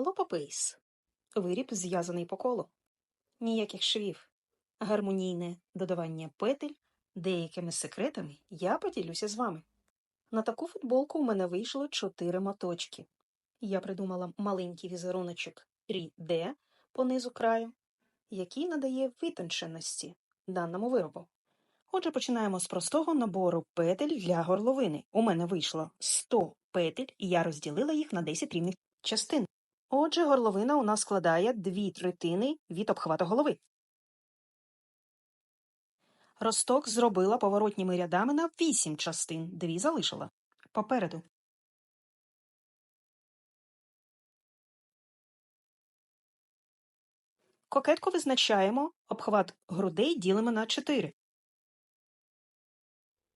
Лопопейс. Виріб зв'язаний по колу. Ніяких швів. Гармонійне додавання петель. Деякими секретами я поділюся з вами. На таку футболку у мене вийшло 4 моточки. Я придумала маленький візеруночок 3D по низу краю, який надає витонченості даному виробу. Отже, починаємо з простого набору петель для горловини. У мене вийшло 100 петель, і я розділила їх на 10 рівних частин. Отже, горловина у нас складає дві третини від обхвату голови. Росток зробила поворотніми рядами на 8 частин, дві залишила. Попереду. Кокетку визначаємо, обхват грудей ділимо на 4.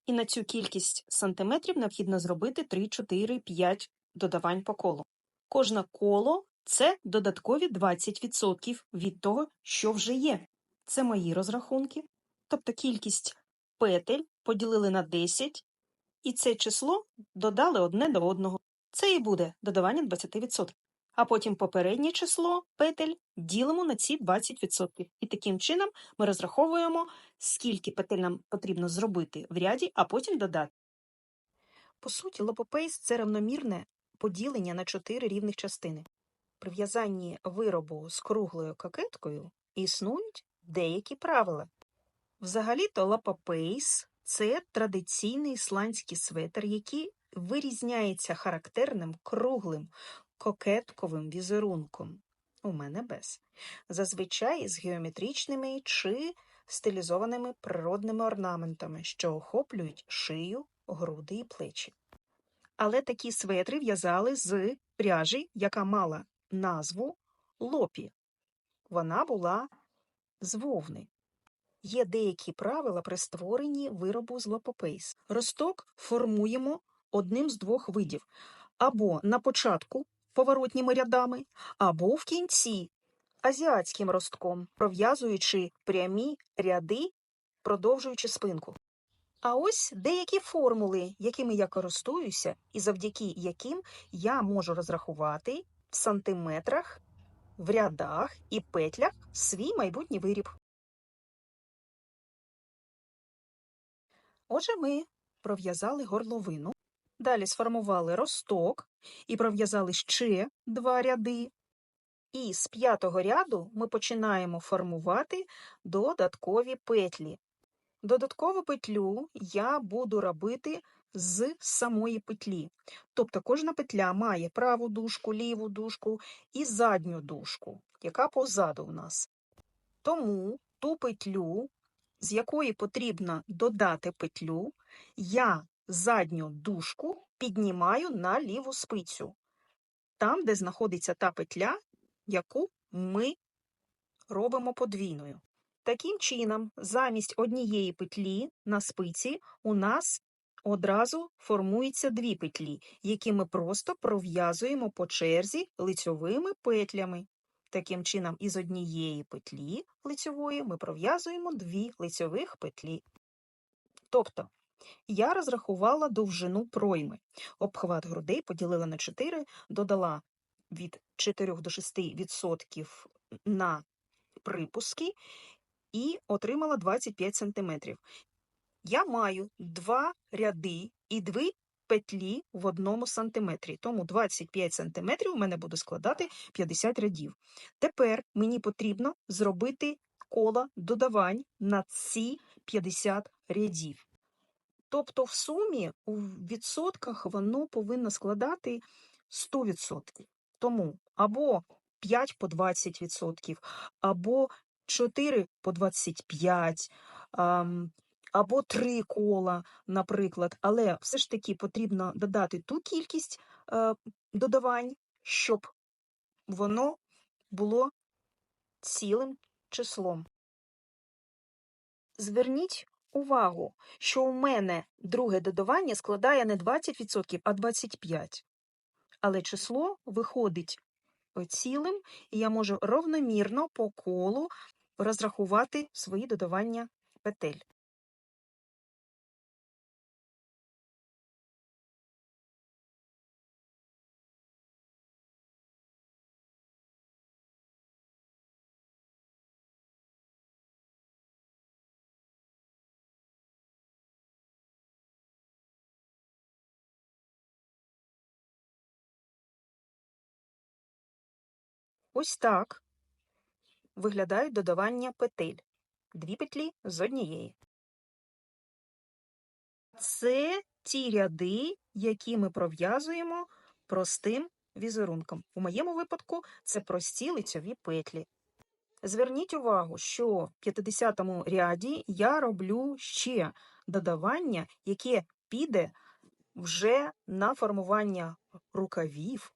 І на цю кількість сантиметрів необхідно зробити 3, 4, 5 додавань по колу. Кожне коло це додаткові 20% від того, що вже є. Це мої розрахунки. Тобто кількість петель поділили на 10, і це число додали одне до одного. Це і буде додавання 20%. А потім попереднє число петель ділимо на ці 20%. І таким чином ми розраховуємо, скільки петель нам потрібно зробити в ряді, а потім додати. По суті, лопопейс – це равномірне поділення на 4 рівних частини. При в'язанні виробу з круглою кокеткою існують деякі правила. Взагалі-то лапапейс – це традиційний ісландський светр, який вирізняється характерним круглим кокетковим візерунком. У мене без. Зазвичай з геометричними чи стилізованими природними орнаментами, що охоплюють шию, груди і плечі. Але такі светри в'язали з пряжі, яка мала назву лопі. Вона була з вовни. Є деякі правила при створенні виробу з лопопейс. Росток формуємо одним з двох видів: або на початку поворотніми рядами, або в кінці азіатським ростком, пров'язуючи прямі ряди, продовжуючи спинку. А ось деякі формули, якими я користуюся, і завдяки яким я можу розрахувати в сантиметрах, в рядах і петлях свій майбутній виріб. Отже, ми пров'язали горловину, далі сформували росток і пров'язали ще два ряди. І з п'ятого ряду ми починаємо формувати додаткові петлі. Додаткову петлю я буду робити з самої петлі. Тобто кожна петля має праву дужку, ліву дужку і задню дужку, яка позаду в нас. Тому ту петлю, з якої потрібно додати петлю, я задню дужку піднімаю на ліву спицю, там, де знаходиться та петля, яку ми робимо подвійною. Таким чином, замість однієї петлі на спиці у нас одразу формуються дві петлі, які ми просто пров'язуємо по черзі лицьовими петлями. Таким чином, із однієї петлі лицьової ми пров'язуємо дві лицьових петлі. Тобто, я розрахувала довжину пройми. Обхват грудей поділила на 4, додала від 4 до 6% на припуски і отримала 25 см. Я маю два ряди і дві петлі в одному сантиметрі, тому 25 см у мене буде складати 50 рядів. Тепер мені потрібно зробити коло додавань на ці 50 рядів. Тобто, в сумі у відсотках воно повинно складати 100%. Тому або 5 по 20%, або 4 по 25, або 3 кола, наприклад. Але все ж таки потрібно додати ту кількість е, додавань, щоб воно було цілим числом. Зверніть увагу, що у мене друге додавання складає не 20%, а 25%. Але число виходить цілим, і я можу ровномірно по колу розрахувати свої додавання петель. Ось так виглядають додавання петель. Дві петлі з однієї. Це ті ряди, які ми пров'язуємо простим візерунком. У моєму випадку це прості лицьові петлі. Зверніть увагу, що в 50-му ряді я роблю ще додавання, яке піде вже на формування рукавів.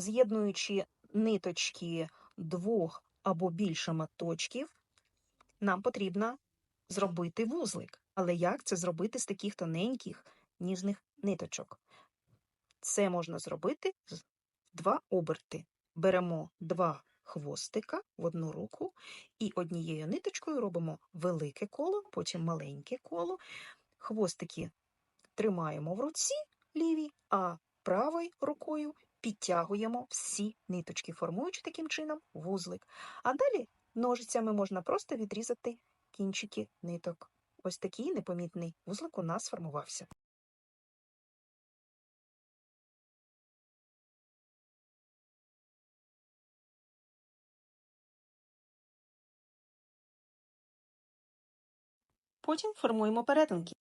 З'єднуючи ниточки двох або більше моточків, нам потрібно зробити вузлик. Але як це зробити з таких тоненьких ніжних ниточок? Це можна зробити з два оберти. Беремо два хвостика в одну руку і однією ниточкою робимо велике коло, потім маленьке коло. Хвостики тримаємо в руці лівій, а правою рукою підтягуємо всі ниточки, формуючи таким чином вузлик. А далі ножицями можна просто відрізати кінчики ниток. Ось такий непомітний вузлик у нас сформувався. Потім формуємо перетинки.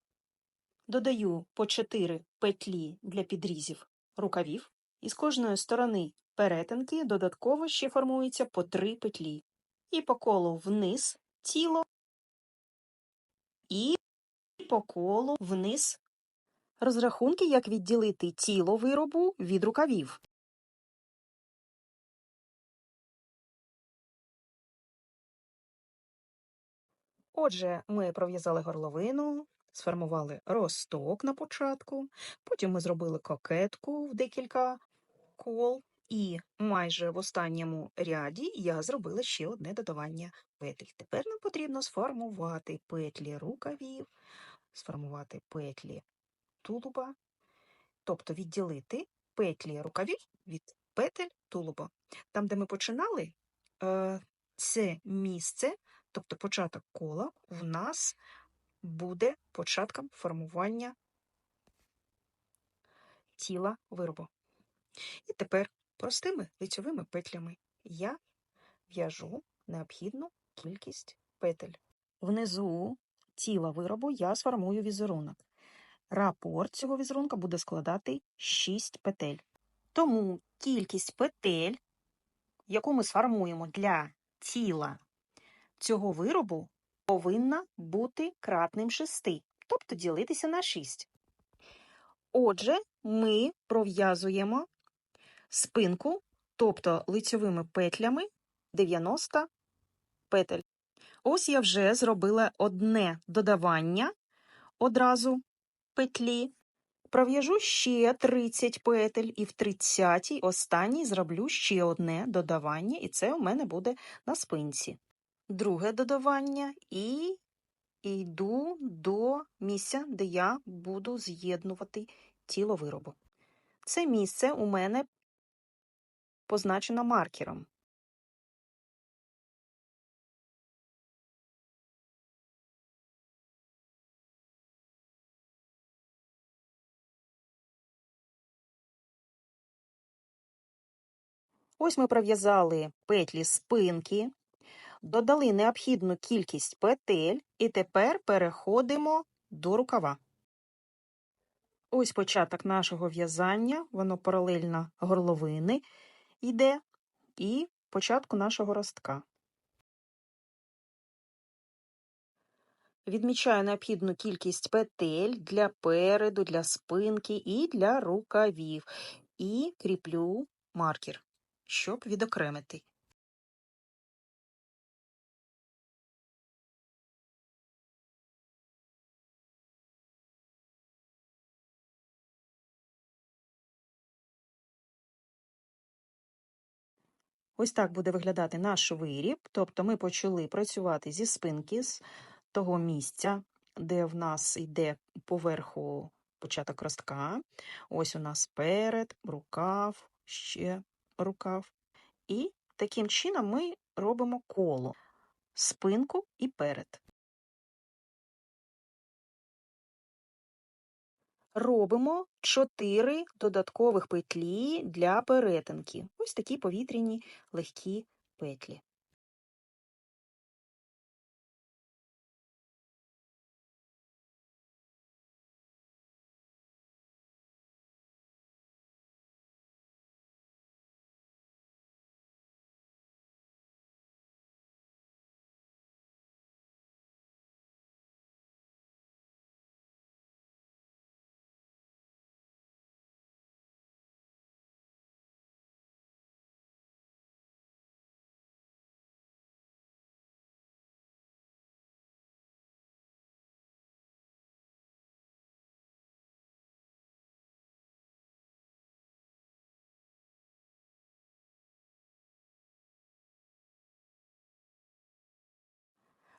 Додаю по 4 петлі для підрізів рукавів, і з кожної сторони перетинки додатково ще формується по 3 петлі. І по колу вниз тіло, і по колу вниз. Розрахунки, як відділити тіло виробу від рукавів. Отже, ми пров'язали горловину, сформували росток на початку, потім ми зробили кокетку в декілька кол, і майже в останньому ряді я зробила ще одне додавання петель. Тепер нам потрібно сформувати петлі рукавів, сформувати петлі тулуба, тобто відділити петлі рукавів від петель тулуба. Там, де ми починали, е, це місце, тобто початок кола, в нас буде початком формування тіла виробу. І тепер простими лицьовими петлями я в'яжу необхідну кількість петель. Внизу тіла виробу я сформую візерунок. Рапорт цього візерунка буде складати 6 петель. Тому кількість петель, яку ми сформуємо для тіла цього виробу, повинна бути кратним 6, тобто ділитися на 6. Отже, ми пров'язуємо спинку, тобто лицьовими петлями 90 петель. Ось я вже зробила одне додавання одразу петлі. Пров'яжу ще 30 петель, і в 30-й останній зроблю ще одне додавання, і це у мене буде на спинці. Друге додавання і йду до місця, де я буду з'єднувати тіло виробу. Це місце у мене позначена маркером Ось ми пров'язали петлі спинки, додали необхідну кількість петель, і тепер переходимо до рукава. Ось початок нашого в'язання, воно паралельно горловини йде і початку нашого ростка. Відмічаю необхідну кількість петель для переду, для спинки і для рукавів. І кріплю маркер, щоб відокремити. Ось так буде виглядати наш виріб. Тобто ми почали працювати зі спинки, з того місця, де в нас йде поверху початок ростка. Ось у нас перед, рукав, ще рукав. І таким чином ми робимо коло, спинку і перед. Робимо 4 додаткових петлі для перетинки. Ось такі повітряні легкі петлі.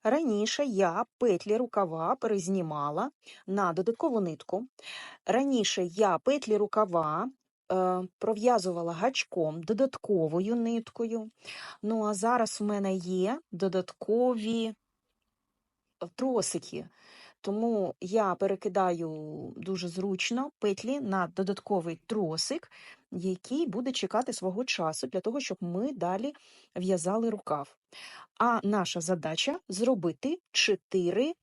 Раніше я петлі рукава перезнімала на додаткову нитку. Раніше я петлі рукава е, пров'язувала гачком додатковою ниткою. Ну а зараз в мене є додаткові тросики. Тому я перекидаю дуже зручно петлі на додатковий тросик, який буде чекати свого часу для того, щоб ми далі в'язали рукав. А наша задача зробити 4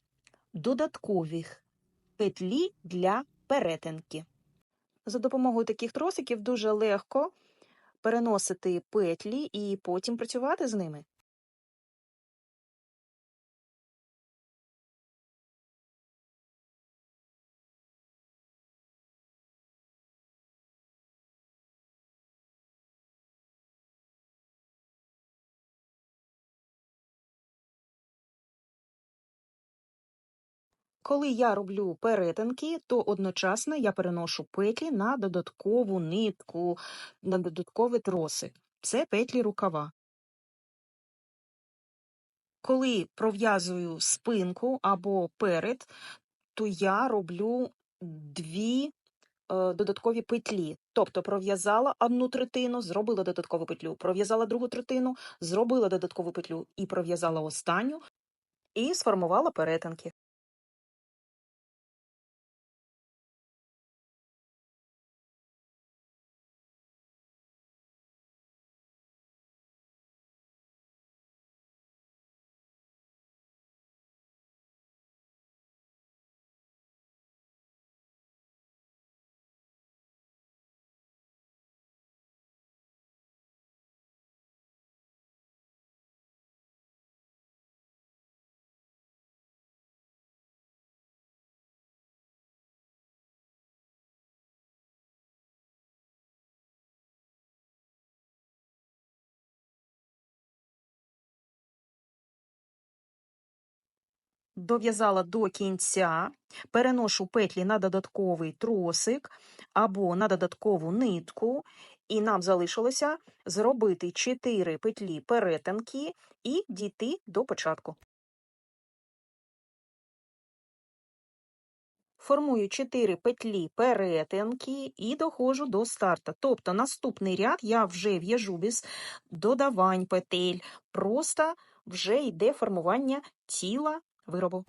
додаткових петлі для перетинки. За допомогою таких тросиків дуже легко переносити петлі і потім працювати з ними. Коли я роблю перетинки, то одночасно я переношу петлі на додаткову нитку, на додатковий тросик. Це петлі рукава. Коли пров'язую спинку або перед, то я роблю дві е, додаткові петлі. Тобто пров'язала одну третину, зробила додаткову петлю, пров'язала другу третину, зробила додаткову петлю і пров'язала останню, і сформувала перетинки. Дов'язала до кінця, переношу петлі на додатковий тросик або на додаткову нитку, і нам залишилося зробити 4 петлі перетинки і дійти до початку. Формую 4 петлі перетинки і доходжу до старта. Тобто наступний ряд я вже в'яжу без додавань петель, просто вже йде формування тіла виробу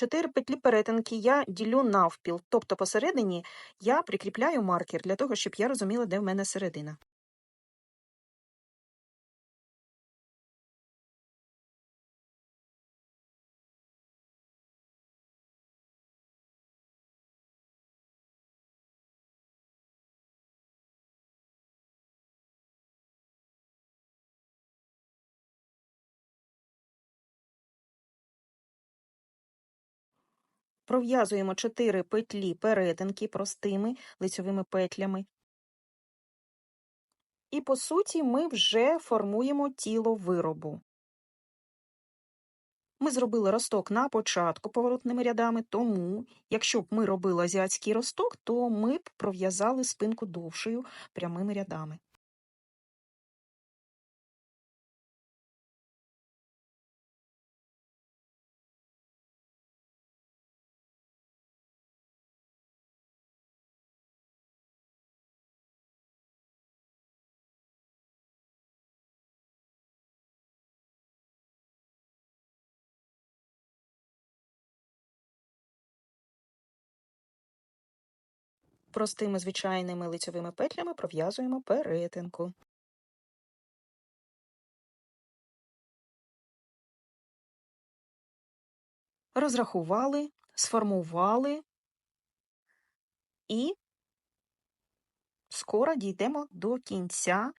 Чотири петлі перетинки я ділю навпіл, тобто посередині я прикріпляю маркер для того, щоб я розуміла, де в мене середина. Пров'язуємо 4 петлі перетинки простими лицьовими петлями. І, по суті, ми вже формуємо тіло виробу. Ми зробили росток на початку поворотними рядами, тому, якщо б ми робили азіатський росток, то ми б пров'язали спинку довшою прямими рядами. Простими звичайними лицьовими петлями пров'язуємо перетинку. Розрахували, сформували і скоро дійдемо до кінця